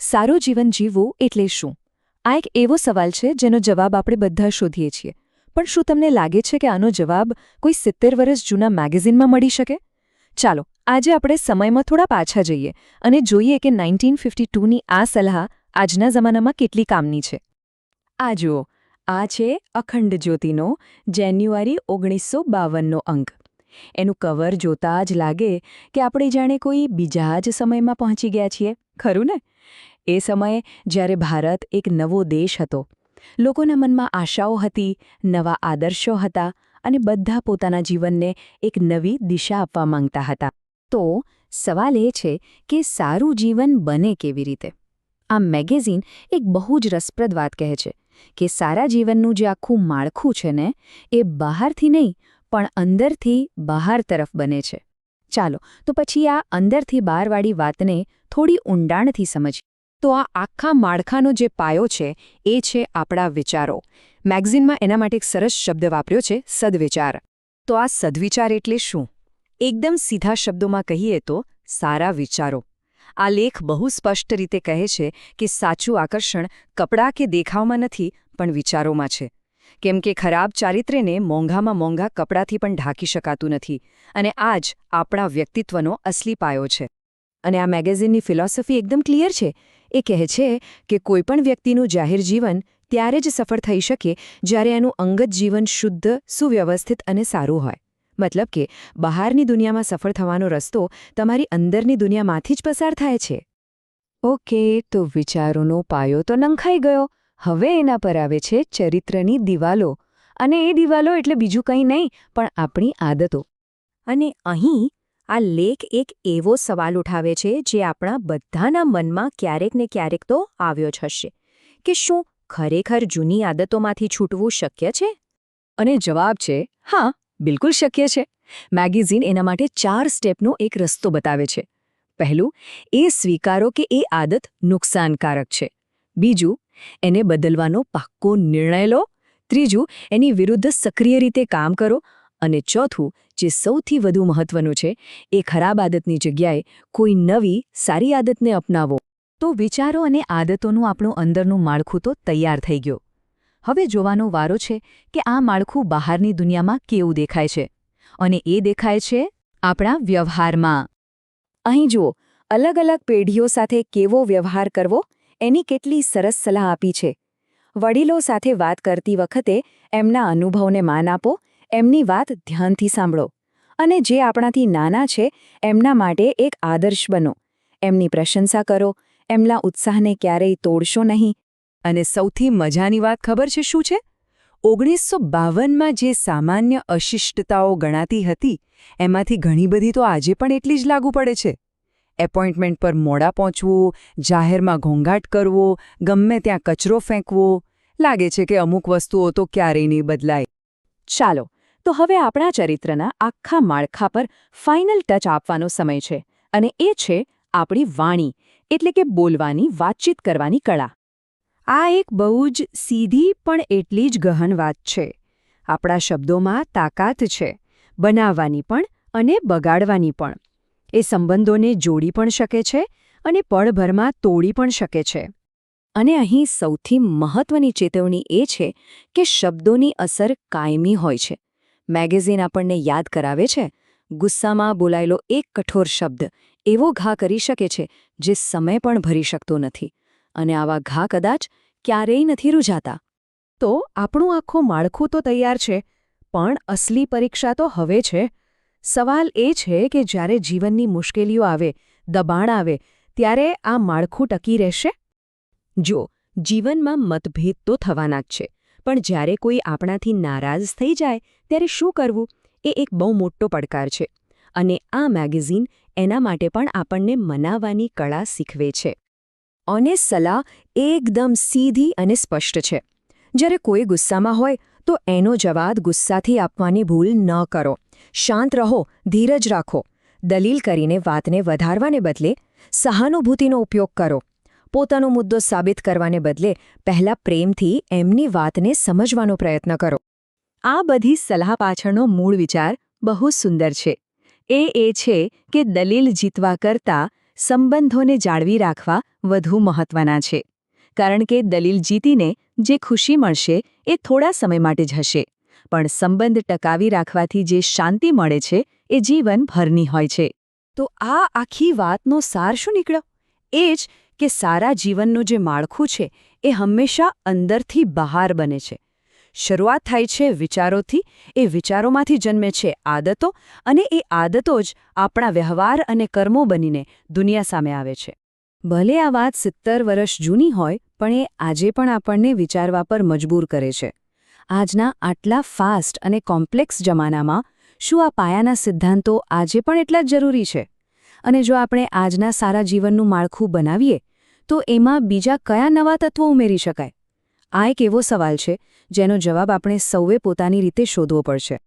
સારું જીવન જીવવું એટલે શું? આ એક એવો સવાલ છે જેનો જવાબ આપણે બધા શોધીએ છીએ. પણ શું તમને લાગે છે કે આનો જવાબ કોઈ સિત્તેર વર્ષ જૂના મેગેઝિનમાં મળી શકે? ચાલો, આજે આપણે સમયમાં થોડા પાછા જઈએ અને જોઈએ કે નાઇન્ટીન ફિફ્ટી ટુની આ સલાહ આજના જમાનામાં કેટલી કામની છે. આ જુઓ, આ છે અખંડ જ્યોતિનો જાન્યુઆરી ઓગણીસો બાવનનો અંક. એનું કવર જોતા જ લાગે કે આપણે જાણે કોઈ બીજા જ સમયમાં પહોંચી ગયા છીએ. ખરું ને? એ સમયે જ્યારે ભારત એક નવો દેશ હતો, લોકોના મનમાં આશાઓ હતી, નવા આદર્શો હતા અને બધા પોતાના જીવનને એક નવી દિશા આપવા માંગતા હતા. તો સવાલ એ છે કે સારું જીવન બને કેવી રીતે? આ મેગેઝિન એક બહુ જ રસપ્રદ વાત કહે છે કે સારા જીવનનું જે આખું માળખું છે ને, એ બહારથી નહીં, પણ અંદરથી બહાર તરફ બને છે. ચાલો, તો પછી આ અંદરથી બહારવાળી વાતને થોડી ઊંડાણથી સમજીએ. તો આ આખા માળખાનો જે પાયો છે, એ છે આપણા વિચારો. મેગઝિનમાં એના માટે એક સરસ શબ્દ વાપર્યો છે, સદવિચાર. તો આ સદવિચાર એટલે શું? એકદમ સીધા શબ્દોમાં કહીએ તો, સારા વિચારો. આ લેખ બહુ સ્પષ્ટ રીતે કહે છે કે સાચું આકર્ષણ કપડાં કે દેખાવમાં નથી, પણ વિચારોમાં છે. કેમ કે ખરાબ ચારિત્ર્યને મોંઘામાં મોંઘા કપડાંથી પણ ઢાંકી શકાતું નથી, અને આ જ આપણા વ્યક્તિત્વનો અસલી પાયો છે. અને આ મેગેઝિનની ફિલોસોફી એકદમ ક્લિયર છે? એ કહે છે કે કોઈપણ વ્યક્તિનું જાહેર જીવન ત્યારે જ સફળ થઈ શકે જ્યારે એનું અંગત જીવન શુદ્ધ, સુવ્યવસ્થિત અને સારું હોય. મતલબ કે બહારની દુનિયામાં સફળ થવાનો રસ્તો તમારી અંદરની દુનિયામાંથી જ પસાર થાય છે. ઓકે, તો વિચારોનો પાયો તો નંખાઈ ગયો. હવે એના પર આવે છે ચરિત્રની દિવાલો. અને એ દિવાલો એટલે બીજું કંઈ નહીં, પણ આપણી આદતો. અને અહીં આ લેખ એક એવો સવાલ ઉઠાવે છે જે આપણા બધાના મનમાં ક્યારેક ને ક્યારેક તો આવ્યો જ હશે. કે શું ખરેખર જૂની આદતોમાંથી છૂટવું શક્ય છે? અને જવાબ છે, હા, બિલકુલ શક્ય છે. મેગેઝિન એના માટે ચાર સ્ટેપનો એક રસ્તો બતાવે છે. પહેલું, એ સ્વીકારો કે એ આદત નુકસાનકારક છે. બીજું, એને બદલવાનો પાક્કો નિર્ણય લો. ત્રીજું, એની વિરુદ્ધ સક્રિય રીતે કામ કરો. અને ચોથું, જે સૌથી વધુ મહત્વનું છે, એ ખરાબ આદતની જગ્યાએ કોઈ નવી, સારી આદતને અપનાવો. તો વિચારો અને આદતોનું આપણું અંદરનું માળખું તો તૈયાર થઈ ગયું. હવે જોવાનો વારો છે કે આ માળખું બહારની દુનિયામાં કેવું દેખાય છે. અને એ દેખાય છે આપણા વ્યવહારમાં. અહીં જુઓ અલગ અલગ પેઢીઓ સાથે કેવો વ્યવહાર કરવો, એની કેટલી સરસ સલાહ આપી છે. વડીલો સાથે વાત કરતી વખતે એમના અનુભવને માન આપો એમની વાત ધ્યાનથી સાંભળો અને જે આપણાથી નાના છે, એમના માટે એક આદર્શ બનો. એમની પ્રશંસા કરો, એમના ઉત્સાહને ક્યારેય તોડશો નહીં. અને સૌથી મજાની વાત ખબર છે શું છે? ઓગણીસો બાવનમાં જે સામાન્ય અશિષ્ટતાઓ ગણાતી હતી, એમાંથી ઘણી બધી તો આજે પણ એટલી જ લાગુ પડે છે. એપોઇન્ટમેન્ટ પર મોડા પહોંચવું, જાહેરમાં ઘોંઘાટ કરવો, ગમે ત્યાં કચરો ફેંકવો, લાગે છે કે અમુક વસ્તુઓ તો ક્યારેય નહીં બદલાય. ચાલો તો હવે આપણા ચરિત્રના આખા માળખા પર ફાઇનલ ટચ આપવાનો સમય છે અને એ છે આપણી વાણી, એટલે કે બોલવાની, વાતચીત કરવાની કળા. આ એક બહુ જ સીધી પણ એટલી જ ગહન વાત છે. આપણા શબ્દોમાં તાકાત છે, બનાવવાની પણ અને બગાડવાની પણ. એ સંબંધોને જોડી પણ શકે છે અને પળભરમાં તોડી પણ શકે છે. અને અહીં સૌથી મહત્વની ચેતવણી એ છે કે શબ્દોની અસર કાયમી હોય છે. મેગેઝિન આપણને યાદ કરાવે છે? ગુસ્સામાં બોલાયેલો એક કઠોર શબ્દ એવો ઘા કરી શકે છે જે સમય પણ ભરી શકતો નથી. અને આવા ઘા કદાચ ક્યારેય નથી રૂજાતા તો આપણું આખું માળખું તો તૈયાર છે, પણ અસલી પરીક્ષા તો હવે છે. સવાલ એ છે કે જ્યારે જીવનની મુશ્કેલીઓ આવે, દબાણ આવે, ત્યારે આ માળખું ટકી રહેશે? જો, જીવનમાં મતભેદ તો થવાના જ છે. પણ જ્યારે કોઈ આપણાથી નારાજ થઈ જાય, ત્યારે શું કરવું? એ એક બહુ મોટો પડકાર છે. અને આ મેગેઝિન એના માટે પણ આપણને મનાવવાની કળા શીખવે છે. અને સલાહ એકદમ સીધી અને સ્પષ્ટ છે. જ્યારે કોઈ ગુસ્સામાં હોય, તો એનો જવાબ ગુસ્સાથી આપવાની ભૂલ ન કરો. શાંત રહો, ધીરજ રાખો. દલીલ કરીને વાતને વધારવાને બદલે સહાનુભૂતિનો ઉપયોગ કરો. પોતાનો મુદ્દો સાબિત કરવાને બદલે પહેલા પ્રેમથી એમની વાતને સમજવાનો પ્રયત્ન કરો. આ બધી સલાહ પાછળનો મૂળ વિચાર બહુ સુંદર છે. એ એ છે કે દલીલ જીતવા કરતાં સંબંધોને જાળવી રાખવા વધુ મહત્વના છે. કારણ કે દલીલ જીતીને જે ખુશી મળશે એ થોડા સમય માટે જ હશે. પણ સંબંધ ટકાવી રાખવાથી જે શાંતિ મળે છે એ જીવનભરની હોય છે. તો આ આખી વાતનો સાર શું નીકળ્યો? એ જ કે સારા જીવનનું જે માળખું છે, એ હંમેશા અંદરથી બહાર બને છે. શરૂઆત થાય છે વિચારોથી, એ વિચારોમાંથી જન્મે છે આદતો, અને એ આદતો જ આપણા વ્યવહાર અને કર્મો બનીને દુનિયા સામે આવે છે. ભલે આ વાત સિત્તર વર્ષ જૂની હોય, પણ એ આજે પણ આપણને વિચારવા પર મજબૂર કરે છે. આજના આટલા ફાસ્ટ અને કોમ્પ્લેક્સ જમાનામાં શું આ પાયાના સિદ્ધાંતો આજે પણ એટલા જ જરૂરી છે? અને જો આપણે આજના સારા જીવનનું માળખું બનાવીએ, તો એમાં બીજા કયા નવા તત્વો ઉમેરી શકાય? આ એક એવો સવાલ છે, જેનો જવાબ આપણે સૌએ પોતાની રીતે શોધવો પડશે.